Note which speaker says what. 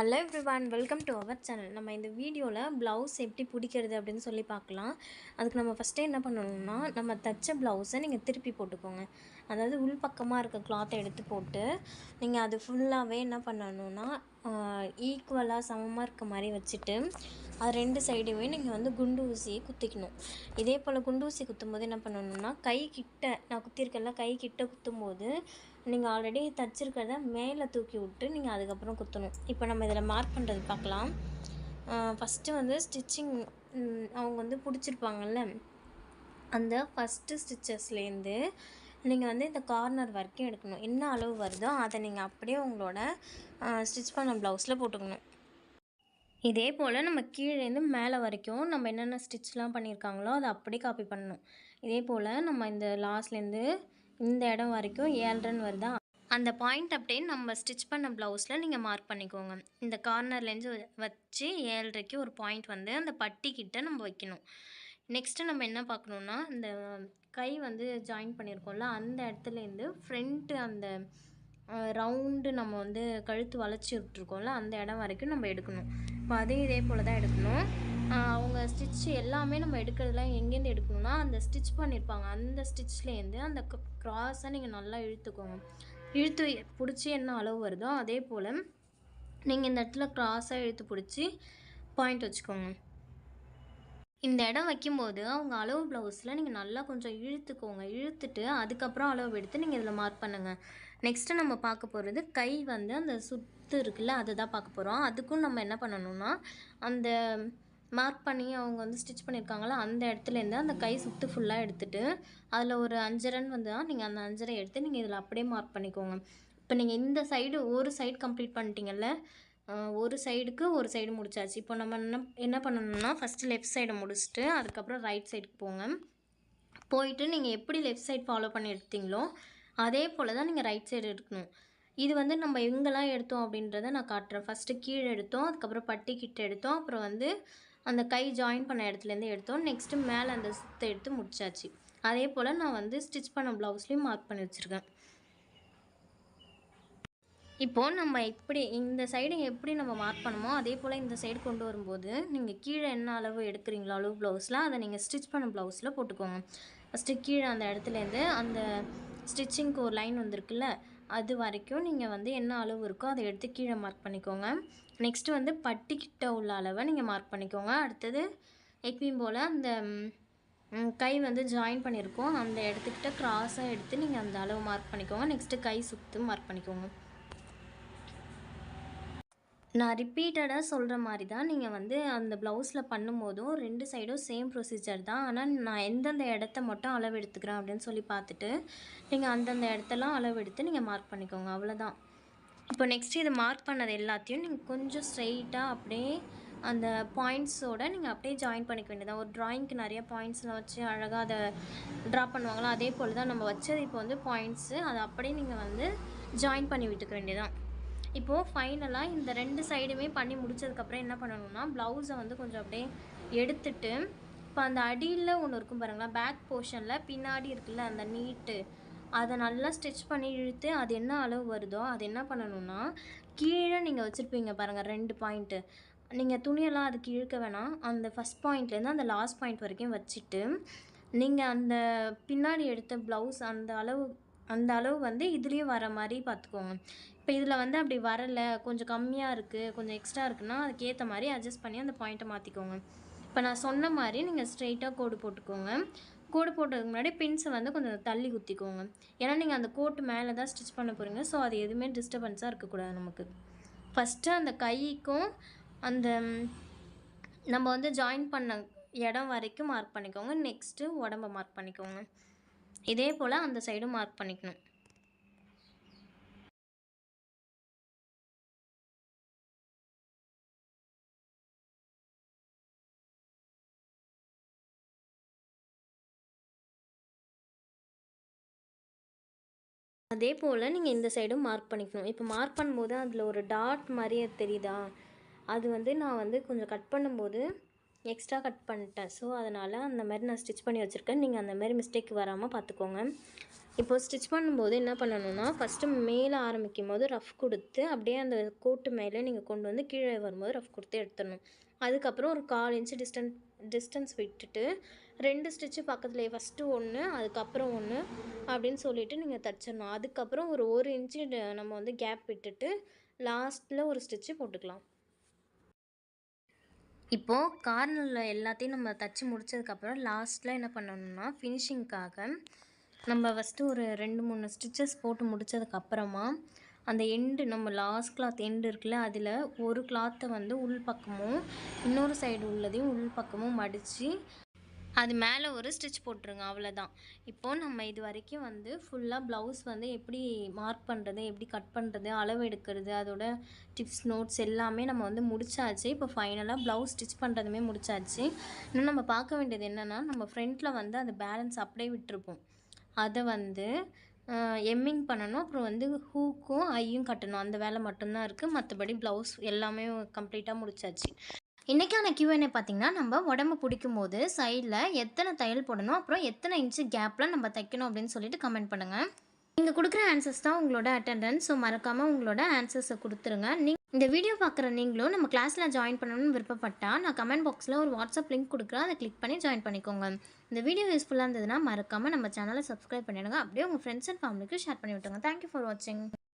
Speaker 1: Hello everyone welcome to our channel நம்ம இந்த வீடியோவில் ப்ளவுஸ் எப்படி பிடிக்கிறது அப்படின்னு சொல்லி பார்க்கலாம். அதுக்கு நம்ம ஃபஸ்ட்டே என்ன பண்ணணும்னா நம்ம தைச்ச ப்ளவுஸை நீங்கள் திருப்பி போட்டுக்கோங்க. அதாவது உள் பக்கமாக இருக்க கிளாத்தை எடுத்து போட்டு நீங்கள் அது ஃபுல்லாகவே என்ன பண்ணணும்னா ஈக்குவலாக சமமாக இருக்க மாதிரி வச்சுட்டு அது ரெண்டு சைடுமே நீங்கள் வந்து குண்டு ஊசியை குத்திக்கணும். இதே போல் குண்டு ஊசி குத்தும்போது என்ன பண்ணணும்னா கை கிட்ட நான் குத்திருக்கேன்ல கை கிட்ட குத்தும்போது நீங்கள் ஆல்ரெடி தச்சிருக்கிறத மேலே தூக்கி விட்டு நீங்கள் அதுக்கப்புறம் குத்தணும். இப்போ நம்ம இதில் மார்க் பண்ணுறது பார்க்கலாம் ஃபஸ்ட்டு வந்து ஸ்டிச்சிங் அவங்க வந்து பிடிச்சிருப்பாங்கல்ல? அந்த ஃபஸ்ட்டு ஸ்டிச்சஸ்லேருந்து நீங்கள் வந்து இந்த கார்னர் வரைக்கும் எடுக்கணும். என்ன அளவு வருதோ அதை நீங்கள் அப்படியே உங்களோட ஸ்டிச் பண்ண ப்ளவுஸில் போட்டுக்கணும். இதே போல் நம்ம கீழேருந்து மேலே வரைக்கும் நம்ம என்னென்ன ஸ்டிச்லாம் பண்ணியிருக்காங்களோ அதை அப்படியே காப்பி பண்ணணும். இதே போல் நம்ம இந்த லாஸ்ட்லேருந்து இந்த இடம் வரைக்கும் ஏழ்ரைன்னு வருதா? அந்த பாயிண்ட் அப்படியே நம்ம ஸ்டிச் பண்ண ப்ளவுஸில் நீங்கள் மார்க் பண்ணிக்கோங்க. இந்த கார்னர்லேருந்து வச்சு ஏழ்ரைக்கு ஒரு பாயிண்ட் வந்து அந்த பட்டி கிட்ட நம்ம வைக்கணும். நெக்ஸ்ட்டு நம்ம என்ன பார்க்கணுன்னா இந்த கை வந்து ஜாயின் பண்ணியிருக்கோம்ல அந்த இடத்துலேருந்து ஃப்ரண்ட்டு அந்த ரவுண்டு நம்ம வந்து கழுத்து வளைச்சி விட்ருக்கோம்ல அந்த இடம் வரைக்கும் நம்ம எடுக்கணும். இப்போ அதே இதே போல் தான் எடுக்கணும் அவங்க எல்லாமே நம்ம எடுக்கிறதுலாம் எங்கேருந்து எடுக்கணும்னா அந்த ஸ்டிச் பண்ணியிருப்பாங்க அந்த ஸ்டிச்லேருந்து அந்த க்ராஸை நீங்கள் நல்லா இழுத்துக்கோங்க. இழுத்து பிடிச்சி என்ன அளவு வருதோ அதே போல் நீங்கள் இந்த இடத்துல க்ராஸாக இழுத்து பிடிச்சி பாயிண்ட் வச்சுக்கோங்க. இந்த இடம் வைக்கும்போது அவங்க அளவு ப்ளவுஸில் நீங்கள் நல்லா கொஞ்சம் இழுத்துக்கோங்க. இழுத்துட்டு அதுக்கப்புறம் அளவு எடுத்து நீங்கள் இதில் மார்க் பண்ணுங்கள் நெக்ஸ்ட்டு நம்ம பார்க்க போகிறது கை வந்து அந்த சுத்து இருக்குல்ல அதை தான் பார்க்க போகிறோம் அதுக்கும் நம்ம என்ன பண்ணணும்னா அந்த மார்க் பண்ணி அவங்க வந்து ஸ்டிச் பண்ணியிருக்காங்களோ அந்த இடத்துலேருந்து அந்த கை சுற்று ஃபுல்லாக எடுத்துகிட்டு அதில் ஒரு அஞ்சரைன்னு வந்து நீங்கள் அந்த அஞ்சரை எடுத்து நீங்கள் இதில் அப்படியே மார்க் பண்ணிக்கோங்க. இப்போ நீங்கள் இந்த சைடு ஒரு சைடு கம்ப்ளீட் பண்ணிட்டீங்கல்ல ஒரு சைடுக்கு ஒரு சைடு முடிச்சாச்சு. இப்போ நம்ம என்ன என்ன பண்ணணும்னா ஃபஸ்ட்டு லெஃப்ட் சைடை முடிச்சுட்டு அதுக்கப்புறம் ரைட் சைடுக்கு போங்க. போயிட்டு நீங்கள் எப்படி லெஃப்ட் சைடு ஃபாலோ பண்ணி எடுத்தீங்களோ அதே போல் தான் நீங்கள் ரைட் சைடு எடுக்கணும். இது வந்து நம்ம எங்கெல்லாம் எடுத்தோம் அப்படின்றத நான் காட்டுறேன். ஃபஸ்ட்டு கீழே எடுத்தோம் அதுக்கப்புறம் பட்டி கிட்ட எடுத்தோம் அப்புறம் வந்து அந்த கை ஜாயின் பண்ண இடத்துலேருந்து எடுத்தோம். நெக்ஸ்ட்டு மேலே அந்த சுத்த எடுத்து முடிச்சாச்சு. அதே போல் நான் வந்து ஸ்டிச் பண்ண ப்ளவுஸ்லேயும் மார்க் பண்ணி வச்சுருக்கேன். இப்போது நம்ம எப்படி இந்த சைடு எப்படி நம்ம மார்க் பண்ணுமோ அதே போல் இந்த சைடு கொண்டு வரும்போது நீங்கள் கீழே என்ன அளவு எடுக்கிறீங்களோ அளவு ப்ளவுஸில் அதை நீங்கள் ஸ்டிச் பண்ண ப்ளவுஸில் போட்டுக்கோங்க. ஃபஸ்ட்டு கீழே அந்த இடத்துலேருந்து அந்த ஸ்டிச்சிங்க்கு ஒரு லைன் வந்திருக்குல்ல அது வரைக்கும் நீங்கள் வந்து என்ன அளவு இருக்கோ அதை எடுத்து கீழே மார்க் பண்ணிக்கோங்க. நெக்ஸ்ட்டு வந்து பட்டிக்கிட்ட உள்ள அளவை நீங்கள் மார்க் பண்ணிக்கோங்க. அடுத்தது எப்பயும் போல் அந்த கை வந்து ஜாயின் பண்ணியிருக்கோம் அந்த இடத்துக்கிட்ட க்ராஸாக எடுத்து நீங்கள் அந்த அளவு மார்க் பண்ணிக்கோங்க. நெக்ஸ்ட்டு கை சுற்று மார்க் பண்ணிக்கோங்க. நான் ரிப்பீட்டடாக சொல்கிற மாதிரி தான் நீங்கள் வந்து அந்த ப்ளவுஸில் பண்ணும்போதும் ரெண்டு சைடும் சேம் ப்ரொசீஜர் தான். ஆனால் நான் எந்தெந்த இடத்த மட்டும் அளவு எடுத்துக்கிறேன் அப்படின்னு சொல்லி பார்த்துட்டு நீங்கள் அந்தந்த இடத்தெல்லாம் அளவு எடுத்து நீங்கள் மார்க் பண்ணிக்கோங்க. அவ்வளோதான் இப்போ நெக்ஸ்ட் இது மார்க் பண்ணது எல்லாத்தையும் நீங்கள் கொஞ்சம் ஸ்ட்ரெயிட்டாக அப்படியே அந்த பாயிண்ட்ஸோட நீங்கள் அப்படியே ஜாயின் பண்ணிக்க வேண்டியதான் ஒரு ட்ராயிங்க்கு நிறைய பாயிண்ட்ஸ்லாம் வச்சு அழகாக அதை ட்ரா பண்ணுவாங்களா அதே போல் தான் நம்ம வச்சது இப்போ வந்து பாயிண்ட்ஸு அதை அப்படியே நீங்கள் வந்து ஜாயின் பண்ணி விட்டுக்க வேண்டியதான் இப்போது ஃபைனலாக இந்த ரெண்டு சைடுமே பண்ணி முடிச்சதுக்கப்புறம் என்ன பண்ணணும்னா ப்ளவுஸை வந்து கொஞ்சம் அப்படியே எடுத்துட்டு இப்போ அந்த அடியில் ஒன்று இருக்கும் பாருங்களா பேக் போர்ஷனில் பின்னாடி இருக்குல்ல அந்த நீட்டு அதை நல்லா ஸ்டிச் பண்ணி இழுத்து அது என்ன அளவு வருதோ அது என்ன பண்ணணும்னா கீழே நீங்கள் வச்சுருப்பீங்க பாருங்கள் ரெண்டு பாயிண்ட்டு நீங்கள் துணியெல்லாம் அதுக்கு இழுக்க வேணாம். அந்த ஃபஸ்ட் பாயிண்ட்லேருந்து அந்த லாஸ்ட் பாயிண்ட் வரைக்கும் வச்சுட்டு நீங்கள் அந்த பின்னாடி எடுத்த ப்ளவுஸ் அந்த அளவு அந்த அளவு வந்து இதுலேயும் வர மாதிரி பார்த்துக்கோங்க. இப்போ இதில் வந்து அப்படி வரலை கொஞ்சம் கம்மியாக இருக்குது கொஞ்சம் எக்ஸ்ட்ரா இருக்குன்னா அதுக்கேற்ற மாதிரி அட்ஜஸ்ட் பண்ணி அந்த பாயிண்ட்டை மாற்றிக்கோங்க இப்போ நான் சொன்ன மாதிரி நீங்கள் ஸ்ட்ரெயிட்டாக கோடு போட்டுக்கோங்க. கோடு போட்டதுக்கு முன்னாடி பின்ஸை வந்து கொஞ்சம் தள்ளி குத்திக்கோங்க. ஏன்னா நீங்கள் அந்த கோட்டு மேலே தான் ஸ்டிச் பண்ண போகிறீங்க ஸோ அது எதுவுமே டிஸ்டர்பன்ஸாக இருக்கக்கூடாது நமக்கு. ஃபஸ்ட்டு அந்த கைக்கும் அந்த நம்ம வந்து ஜாயின் பண்ண இடம் வரைக்கும் மார்க் பண்ணிக்கோங்க. நெக்ஸ்ட்டு உடம்ப மார்க் பண்ணிக்கோங்க. இதே போல் அந்த சைடும் மார்க் பண்ணிக்கணும். அதே போல் நீங்கள் இந்த சைடும் மார்க் பண்ணிக்கணும். இப்போ மார்க் பண்ணும்போது அதில் ஒரு டாட் மாதிரி தெரியுதா? அது வந்து நான் வந்து கொஞ்சம் கட் பண்ணும்போது எக்ஸ்ட்ரா கட் பண்ணிட்டேன். ஸோ அதனால் அந்த மாதிரி நான் ஸ்டிச் பண்ணி வச்சுருக்கேன். நீங்கள் அந்த மாதிரி மிஸ்டேக் வராமல் பார்த்துக்கோங்க இப்போ ஸ்டிச் பண்ணும்போது என்ன பண்ணணும்னா ஃபஸ்ட்டு மேலே ஆரம்பிக்கும் போது ரஃப் கொடுத்து அப்படியே அந்த கோட்டு மேலே நீங்கள் கொண்டு வந்து கீழே வரும்போது ரஃப் கொடுத்து எடுத்துடணும். அதுக்கப்புறம் ஒரு கால் இன்ச்சு டிஸ்டன்ஸ் டிஸ்டன்ஸ் விட்டுட்டு ரெண்டு ஸ்டிச்சு பக்கத்துலேயே ஃபஸ்ட்டு ஒன்று அதுக்கப்புறம் ஒன்று அப்படின்னு சொல்லிவிட்டு நீங்கள் தைச்சிடணும். அதுக்கப்புறம் ஒரு ஒரு இன்ச்சு நம்ம வந்து கேப் விட்டுட்டு லாஸ்ட்டில் ஒரு ஸ்டிச்சு போட்டுக்கலாம். இப்போது கார்னரில் எல்லாத்தையும் நம்ம தச்சு முடிச்சதுக்கப்புறம் லாஸ்ட்டில் என்ன பண்ணணும்னா ஃபினிஷிங்க்காக நம்ம ஃபஸ்ட்டு ஒரு ரெண்டு மூணு ஸ்டிச்சஸ் போட்டு முடிச்சதுக்கப்புறமா அந்த எண்டு நம்ம லாஸ்ட் கிளாத் எண்டு இருக்குல்ல அதில் ஒரு கிளாத்தை வந்து உள் பக்கமும் இன்னொரு சைடு உள்ளதையும் உள் பக்கமும் மடித்து அது மேலே ஒரு ஸ்டிச் போட்டுருங்க அவ்வளோதான் இப்போது நம்ம இது வரைக்கும் வந்து ஃபுல்லாக ப்ளவுஸ் வந்து எப்படி மார்க் பண்ணுறது எப்படி கட் பண்ணுறது அளவு எடுக்கிறது அதோட டிப்ஸ் நோட்ஸ் எல்லாமே நம்ம வந்து முடிச்சாச்சு. இப்போ ஃபைனலாக ப்ளவுஸ் ஸ்டிச் பண்ணுறதுமே முடிச்சாச்சு. இன்னும் நம்ம பார்க்க வேண்டியது என்னென்னா நம்ம ஃப்ரண்ட்டில் வந்து அந்த பேலன்ஸ் அப்படியே விட்டுருப்போம். அதை வந்து எம்மிங் பண்ணணும் அப்புறம் வந்து ஹூக்கும் ஐயும் கட்டணும். அந்த வேலை மட்டும்தான் இருக்குது மற்றபடி ப்ளவுஸ் எல்லாமே கம்ப்ளீட்டாக முடிச்சாச்சு. இன்றைக்கான கியூஎன்ஏ பார்த்தீங்கன்னா நம்ம உடம்பு பிடிக்கும் போது சைடில் எத்தனை தையல் போடணும் அப்புறம் எத்தனை இன்ச்சு கேப்பில் நம்ம தைக்கணும் அப்படின்னு சொல்லிட்டு கமெண்ட் பண்ணுங்கள் நீங்கள் கொடுக்குற ஆன்சர்ஸ் தான் உங்களோட அட்டெண்டன்ஸ் ஸோ மறக்காமல் உங்களோட ஆன்சர்ஸை கொடுத்துருங்க. நீ இந்த வீடியோ பார்க்குற நீங்களும் நம்ம கிளாஸில் ஜாயின் பண்ணணும்னு விருப்பப்பட்டால் நான் கமெண்ட் பாக்ஸில் ஒரு வாட்ஸ்அப் லிங்க் கொடுக்குறேன் அதை கிளிக் பண்ணி ஜாயின் பண்ணிக்கோங்க. இந்த வீடியோ யூஸ்ஃபுல்லாக இருந்ததுன்னா மறக்காமல் நம்ம சேனலை சப்ஸ்கிரைப் பண்ணிடுங்க. அப்படியே உங்கள் ஃப்ரெண்ட்ஸ் அண்ட் ஃபேமிலிக்கு ஷேர் பண்ணி விட்டுருங்க தேங்க்யூ ஃபார் வாட்சிங்